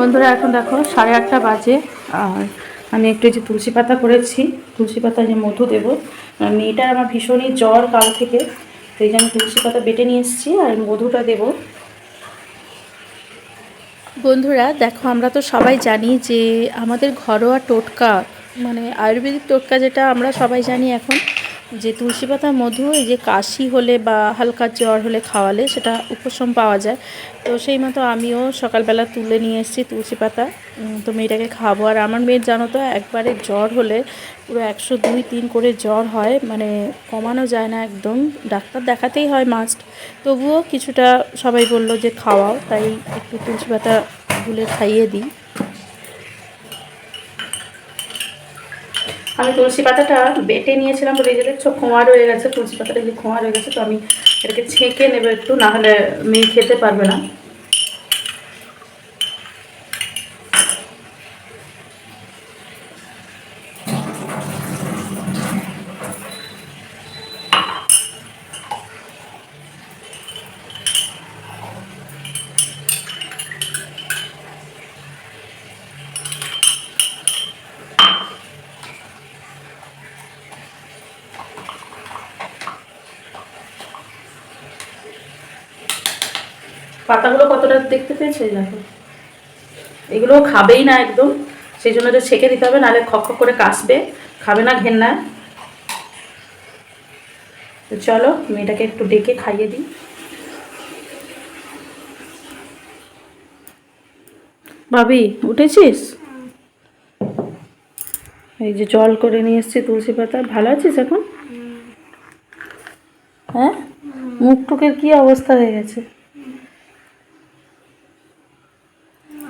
বন্ধুরা, এখন দেখো সাড়ে আটটা বাজে। আর আমি একটু যে তুলসী পাতা করেছি। তুলসী পাতা যে মধু দেবো। মেয়েটার আমার ভীষণই জ্বর কাল থেকে। তো এই যে আমি তুলসী পাতা বেটে নিয়ে এসেছি আর মধুটা দেবো। বন্ধুরা, দেখো আমরা তো সবাই জানি যে আমাদের ঘরোয়া টোটকা মানে আয়ুর্বেদিক টোটকা যেটা আমরা সবাই জানি এখন যে তুলসী পাতা মধু, এই যে কাশি হলে বা হালকা জ্বর হলে খাওয়ালে সেটা উপশম পাওয়া যায়। তো সেই মতো আমিও সকালবেলা তুলে নিয়ে এসেছি তুলসী পাতা। তো মেয়েটাকে খাব। আর আমার মেয়ের জানো তো, একবারে জ্বর হলে পুরো একশো দুই তিন করে জ্বর হয় মানে কমানো যায় না একদম। ডাক্তার দেখাতেই হয় মাস্ট তবুও কিছুটা সবাই বলল যে খাওয়াও, তাই একটু তুলসী পাতা গুলে খাইয়ে দিই। আমি তুলসী পাতাটা বেটে নিয়েছিলাম বলে যে দেখছ খোঁয়া রয়ে গেছে, তুলসী পাতাটা যে খোঁয়া রয়ে গেছে, তো আমি এটাকে ছেঁকে নেব একটু নাহলে মেয়ে খেতে পারবে না। পাতাগুলো কতটা দেখতে পেয়েছে দেখো? এগুলো খাবেই না একদম। সেই জন্য যে ছেঁকে দিতে হবে নাহলে খক খক করে কাশবে। খাবে না ঘেন্না। তো চলো মেয়েটাকে একটু ডেকে খাইয়ে দিই। ভাবি উঠেছিস? এই যে জল করে নিয়ে এসছি তুলসী পাতা। ভালো আছিস এখন? হ্যাঁ? মুখ টুকের কি অবস্থা হয়ে গেছে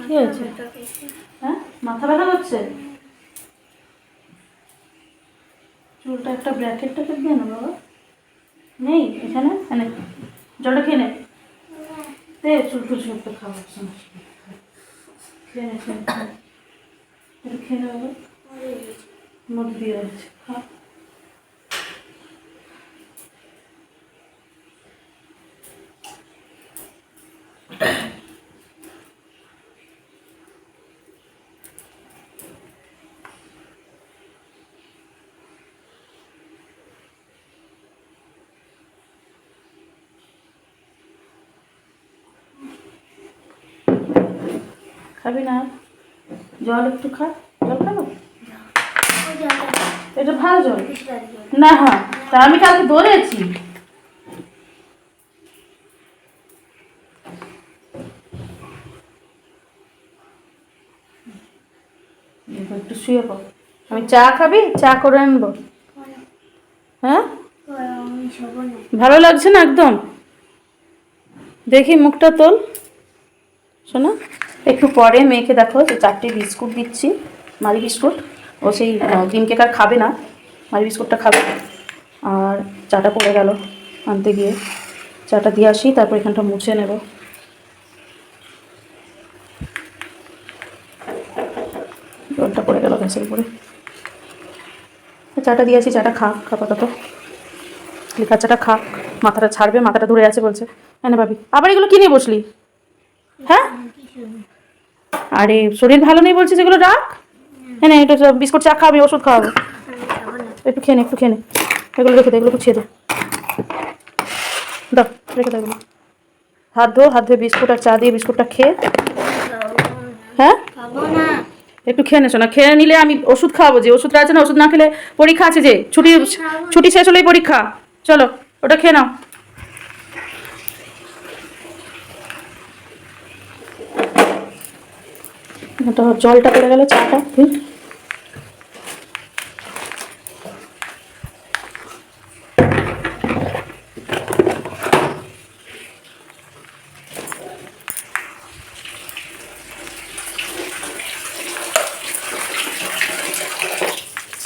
কি হয়েছে হ্যাঁ মাথা ব্যথা করছে? চুলটা একটা ব্র্যাকেট ট্যাকেট না বাবা। নেই, এখানে? মানে জলটা খেয়ে নে। দে, চুল টুল সব খাওয়া হচ্ছে। না, খেয়ে নে খেয়ে নে। একটু বাবা। মুখ দিয়ে খা। খাবি না? জল একটু খা। জল খাব? এটা ভালো জল। না হ্যাঁ। তা আমি কালকে ধরেছি। একটু শুয়ে পড়। আমি চা খাবি? চা করে আনব। হ্যাঁ? ভালো লাগছে না একদম? দেখি মুখটা তোল। শোনো। একটু পরে মেয়েকে দেখো যে চারটে বিস্কুট দিচ্ছি, মারি বিস্কুট। ও সেই ডিম কেক আর খাবে না, মারি বিস্কুটটা খাবে। আর চাটা পড়ে গেল আনতে গিয়ে। চাটা দিয়ে আসি, তারপর এখানটা মুছে নেব। জলটা পড়ে গেল গ্যাসের উপরে। চাটা দিয়ে আসি, চাটা খা আপাতত। লিকার চাটা খাক, মাথাটা ছাড়বে, মাথাটা ধরে আছে বলছে। হ্যাঁ ভাবি, আবার এগুলো কিনে বসলি? হ্যাঁ? আরে, শরীর ভালো নেই বলছিস এগুলো, রাখ। হ্যাঁ না এটা বিস্কুট চা খাওয়াবি ওষুধ খাওয়াবো একটু খেয়ে নে, একটু খেয়ে নে। এগুলো রেখে দে, এগুলো গুছিয়ে দে। রেখে দে এগুলো। হাত ধো, হাত ধুয়ে বিস্কুট আর চা দিয়ে বিস্কুটটা খেয়ে। হ্যাঁ? একটু খেয়ে নেছো না খেয়ে নিলে আমি ওষুধ খাওয়াবো যে ওষুধটা আছে না, ওষুধ না খেলে পরীক্ষা আছে যে, ছুটি ছুটি শেষ হলেই পরীক্ষা। চলো, ওটা খেয়ে নাও। ওটা জলটা পড়ে গেল চাটা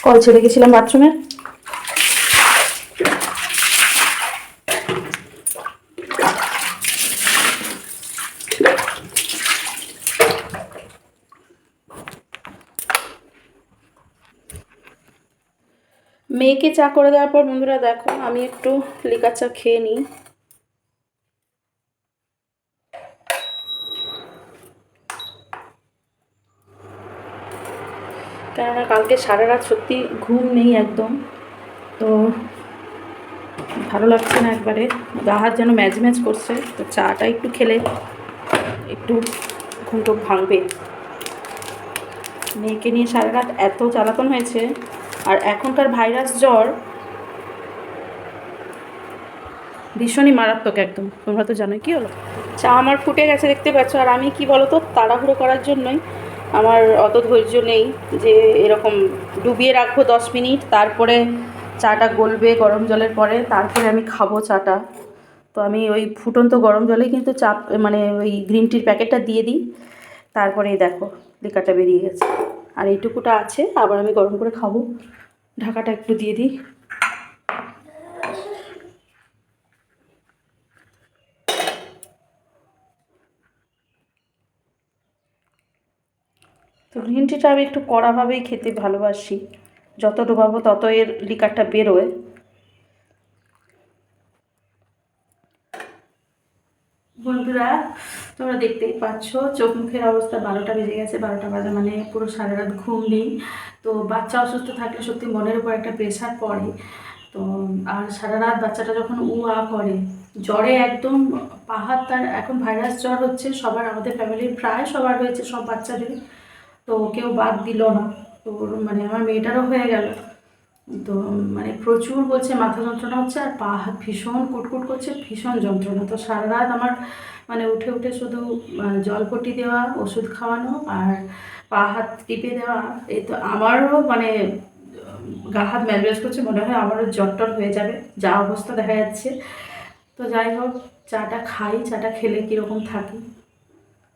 কল ছেড়ে গেছিলাম বাথরুমে। মেয়েকে চা করে দেওয়ার পর বন্ধুরা দেখো, আমি একটু লিকার চা খেয়ে নিই। কেননা কালকে সারা রাত সত্যি ঘুম নেই একদম, তো ভালো লাগছে না একবারে। গা হাত যেন ম্যাচ ম্যাচ করছে, তো চাটা একটু খেলে একটু ঘুমটুক ভাঙবে। মেয়েকে নিয়ে সারা রাত এত জ্বালাতন হয়েছে আর এখনকার ভাইরাস জ্বর ভীষণই মারাত্মক একদম। তোমরা তো জানো কী হলো? চা আমার ফুটে গেছে দেখতে পাচ্ছ, আর আমি কি বলো তো তাড়াহুড়ো করার জন্যই আমার অত ধৈর্য নেই যে এরকম ডুবিয়ে রাখব দশ মিনিট, তারপরে চাটা গলবে গরম জলের পরে, তারপরে আমি খাব চাটা। তো আমি ওই ফুটন্ত গরম জলে কিন্তু চা মানে ওই গ্রিন টির প্যাকেটটা দিয়ে দিই, তারপরেই দেখো লিকারটা বেরিয়ে গেছে। আর এইটুকুটা আছে, আবার আমি গরম করে খাব। ঢাকাটা একটু দিয়ে দিই। তো গ্রিন টিটা আমি একটু কড়াভাবেই খেতে ভালোবাসি। যত ডোবাবো তত এর লিকারটা বেরোয় বন্ধুরা তোমরা দেখতেই পাচ্ছ, চোখ মুখের অবস্থা বারোটা বেজে গেছে, বারোটা বাজে মানে পুরো সারা রাত ঘুম নেই। তো বাচ্চা অসুস্থ থাকলে সত্যি মনের উপর একটা প্রেশার পড়ে। তো, আর সারা রাত বাচ্চাটা যখন উ আ করে, জ্বরে একদম পাহাড় তার, এখন ভাইরাস জ্বর হচ্ছে, সবার আমাদের ফ্যামিলির প্রায় সবার হয়েছে, সব বাচ্চাদের তো কেউ বাদ দিল না। তো মানে আমার মেয়েটারও হয়ে গেল। তো মানে প্রচুর বলছে মাথা যন্ত্রণা হচ্ছে আর পা হাত ভীষণ কুটকুট করছে, ভীষণ যন্ত্রণা। তো সারা রাত আমার মানে উঠে উঠে শুধু জলপটি দেওয়া, ওষুধ খাওয়ানো আর পা হাত টিপে দেওয়া। এই তো আমারও মানে গা হাত ম্যালব্যাজ করছে, মনে হয় আমারও জ্বর টর হয়ে যাবে, যা অবস্থা দেখা যাচ্ছে। তো যাই হোক, চাটা খাই, চাটা খেলে কীরকম থাকি।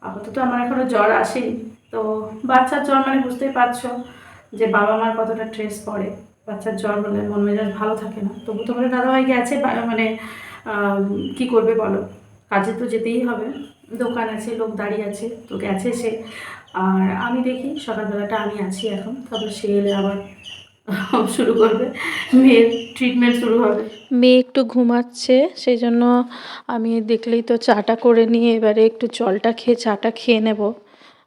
আপাতত আমার এখনও জ্বর আসেনি। তো বাচ্চার জ্বর মানে বুঝতেই পারছ যে বাবা মার কতটা ট্রেস পড়ে। বাচ্চার জ্বর হলে মন মেজাজ ভালো থাকে না। তবু তোমাদের দাদাভাই গেছে মানে কি করবে বলো? কাজে তো যেতেই হবে। দোকান আছে, লোক দাঁড়িয়ে আছে, তো গেছে সে। আর আমি দেখি সকালবেলাটা আমি আছি এখন। তারপর সে এলে আবার শুরু করবে। মেয়ের ট্রিটমেন্ট শুরু হবে। মেয়ে একটু ঘুমাচ্ছে, সেই জন্য আমি দেখলেই তো চাটা করে নিয়ে এবারে একটু জলটা খেয়ে, চাটা খেয়ে নেব।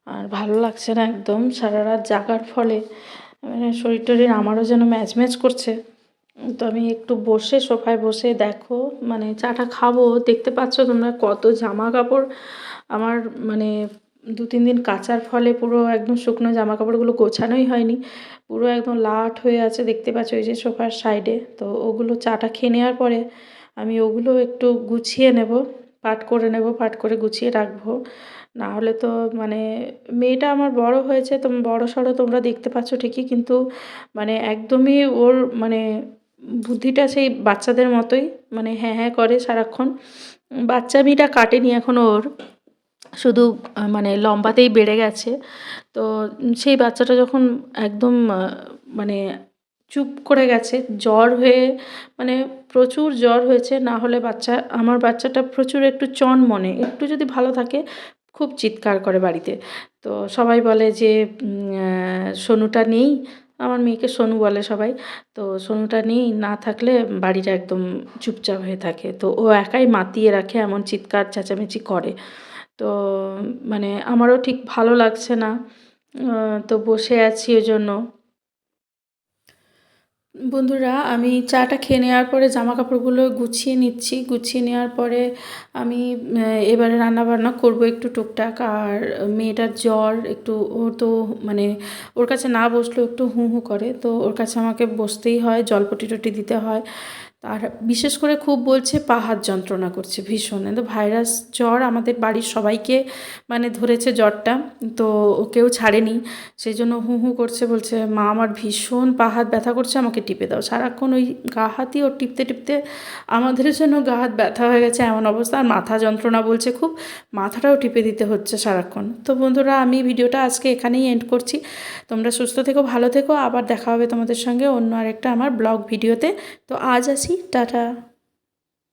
আর ভালো লাগছে না একদম। সারা রাত জাগার ফলে মানে শরীর টরীর আমারও যেন ম্যাচ ম্যাচ করছে। তো আমি একটু বসে সোফায় বসে দেখো মানে চাটা খাব, দেখতে পাচ্ছ তোমরা কত জামা কাপড় আমার মানে দু তিন দিন কাচার ফলে পুরো একদম শুকনো জামা কাপড়গুলো গোছানোই হয়নি। পুরো একদম লাট হয়ে আছে, দেখতে পাচ্ছ ওই যে সোফার সাইডে। তো ওগুলো চাটা খেয়ে নেওয়ার পরে আমি ওগুলো একটু গুছিয়ে নেব। পাট করে নেব, পাট করে গুছিয়ে রাখব। না হলে তো মানে মেয়েটা আমার বড় হয়েছে, তো বড় সড়ো তোমরা দেখতে পাচ্ছ ঠিকই, কিন্তু মানে একদমই ওর মানে বুদ্ধিটা সেই বাচ্চাদের মতোই মানে হ্যাঁ হ্যাঁ করে সারাক্ষণ। বাচ্চামিটা কাটেনি এখন ওর, শুধু মানে লম্বাতেই বেড়ে গেছে। তো সেই বাচ্চাটা যখন একদম মানে চুপ করে গেছে, জ্বর হয়ে মানে প্রচুর জ্বর হয়েছে, না হলে বাচ্চা, আমার বাচ্চাটা প্রচুর একটু চন মনে, একটু যদি ভালো থাকে খুব চিৎকার করে বাড়িতে। তো সবাই বলে যে সোনুটা নেই, আমার মেয়েকে সোনু বলে সবাই। তো সোনুটা নেই, না থাকলে বাড়িটা একদম চুপচাপ হয়ে থাকে। তো ও একাই মাতিয়ে রাখে, এমন চিৎকার চেঁচামেচি করে। তো মানে আমারও ঠিক ভালো লাগছে না তো বসে আছি ওই জন্য। বন্ধুরা, আমি চাটা খেয়ে নেওয়ার পরে জামা কাপড়গুলো গুছিয়ে নিচ্ছি। গুছিয়ে নেওয়ার পরে আমি এবারে রান্না বান্না করব একটু টুকটাক। আর মেয়েটার জ্বর একটু, ওর তো মানে ওর কাছে না বসলেও একটু হু হু করে। তো ওর কাছে আমাকে বসতেই হয় জলপটি টটি দিতে হয়। আর বিশেষ করে খুব বলছে পা হাত যন্ত্রণা করছে ভীষণ। তো ভাইরাস জ্বর আমাদের বাড়ির সবাইকে মানে ধরেছে জ্বরটা, তো কেউ ছাড়েনি। সেই জন্য হু হু করছে, বলছে, মা, আমার ভীষণ পা হাত ব্যথা করছে, আমাকে টিপে দাও। সারাক্ষণ ওই গা হাতই ওর টিপতে টিপতে আমাদের জন্য গা হাত ব্যথা হয়ে গেছে, এমন অবস্থা। আর মাথা যন্ত্রণা বলছে খুব, মাথাটাও টিপে দিতে হচ্ছে সারাক্ষণ। তো বন্ধুরা, আমি ভিডিওটা আজকে এখানেই এন্ড করছি। তোমরা সুস্থ থেকো, ভালো থেকো। আবার দেখা হবে তোমাদের সঙ্গে অন্য আরেকটা আমার ব্লগ ভিডিওতে। তো আজ আসি। টাটা।